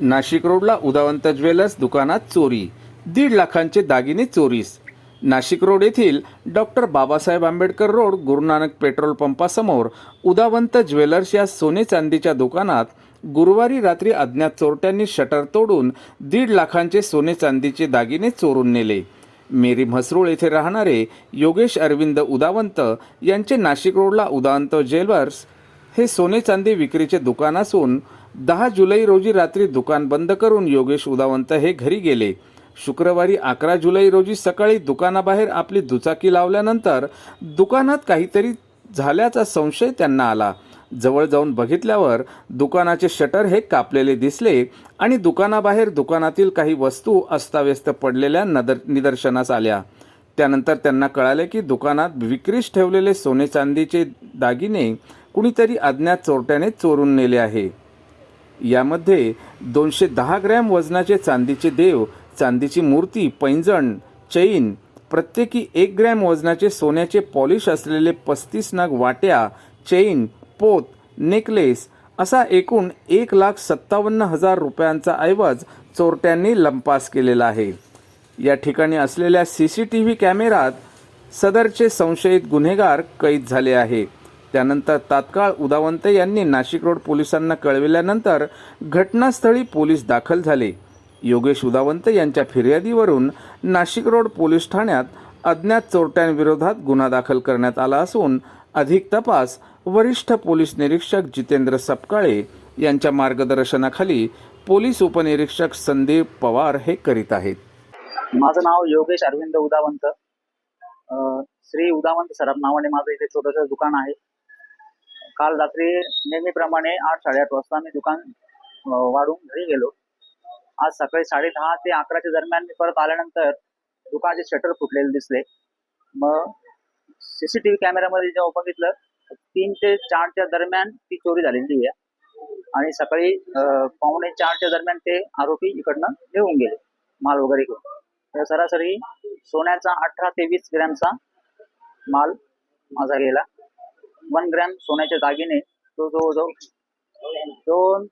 नाशिक रोडला उदावंत ज्वेलर्स दुकानात चोरी. दीड लाखांचे दागिने चोरीस. नाशिक रोड येथील doctor Babasaheb Ambedkar road Gurunanak petrol पंपासमोर Udawant jewellers या सोने चांदीच्या दुकानात गुरुवारी रात्री अज्ञात चोरट्यांनी शटर तोडून दीड लाखांचे सोने चांदीचे दागिने चोरून नेले. मेरी म्हसरूळ येथे राहणारे योगेश अरविंद उदावंत यांचे नाशिक रोडला उदावंत ज्वेलर्स हे सोने चांदी विक्रीचे दुकान असून दहा जुलै रोजी रात्री दुकान बंद करून योगेश उदावंत हे घरी गेले. शुक्रवारी अकरा जुलै रोजी सकाळी दुकानाबाहेर आपली दुचाकी लावल्यानंतर दुकानात काहीतरी झाल्याचा संशय त्यांना आला. जवळ जाऊन बघितल्यावर दुकानाचे शटर हे कापलेले दिसले आणि दुकानाबाहेर दुकानातील काही वस्तू अस्ताव्यस्त पडलेल्या नदर निदर्शनास आल्या. त्यानंतर त्यांना कळाले की दुकानात विक्रीस ठेवलेले सोने चांदीचे दागिने कुणीतरी अज्ञात चोरट्याने चोरून नेले आहे. यामध्ये दोनशे दहा ग्रॅम वजनाचे चांदीचे देव चांदीची मूर्ती पैंजण चैन प्रत्येकी एक ग्रॅम वजनाचे सोन्याचे पॉलिश असलेले पस्तीस नग वाट्या चैन पोत नेकलेस असा एकूण एक लाख सत्तावन्न हजार रुपयांचा ऐवज चोरट्यांनी लंपास केलेला आहे. या ठिकाणी असलेल्या सी सी टी व्ही कॅमेरात सदरचे संशयित गुन्हेगार कैद झाले आहे त्यानंतर तात्काळ उदावंत यांनी नाशिक रोड पोलिसांना कळविल्यानंतर घटनास्थळी पोलीस दाखल झाले. योगेश उदावंत यांच्या फिर्यादीवरून नाशिक रोड पोलीस ठाण्यात अज्ञात चोरट्यांविरोधात गुन्हा दाखल करण्यात आला असून अधिक तपास वरिष्ठ पोलीस निरीक्षक जितेंद्र सपकाळे यांच्या मार्गदर्शनाखाली पोलीस उपनिरीक्षक संदीप पवार हे करीत आहेत. माझं नाव योगेश अरविंद उदावंत. श्री उदावंत सराफ नावाने माझं इथे छोटंसं दुकान आहे. काल रात्री नेहमीप्रमाणे आठ साडेआठ वाजता मी दुकान वाढून घरी गेलो. आज सकाळी साडे दहा ते अकराच्या दरम्यान मी परत आल्यानंतर दुकानाचे शटर फुटलेले दिसले. मग सीसीटीव्ही कॅमेऱ्यामध्ये जेव्हा बघितलं तीन ते चारच्या दरम्यान ती चोरी झालेली आहे. आणि सकाळी पावणे चारच्या दरम्यान ते आरोपी इकडनं घेऊन गेले माल वगैरे घेऊन. तर सरासरी सोन्याचा अठरा ते वीस ग्रॅमचा माल माझा गेला. वन ग्रॅम सोन्याचे दागिने तो जवळजवळ दोन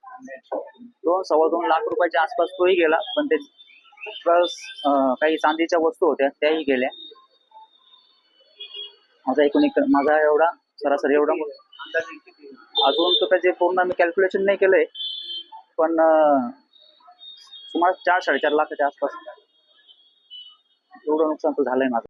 दोन सव्वा दोन लाख रुपयाच्या आसपास तोही गेला. पण ते प्लस काही चांदीच्या वस्तू होत्या त्याही गेल्या. माझा एकूण एक माझा एवढा सरासरी एवढा अजून तर त्याचे पूर्ण मी कॅल्क्युलेशन नाही केलंय. पण सुमारे चार साडेचार लाखाच्या आसपास. एवढं नुकसान तर झालंय माझं.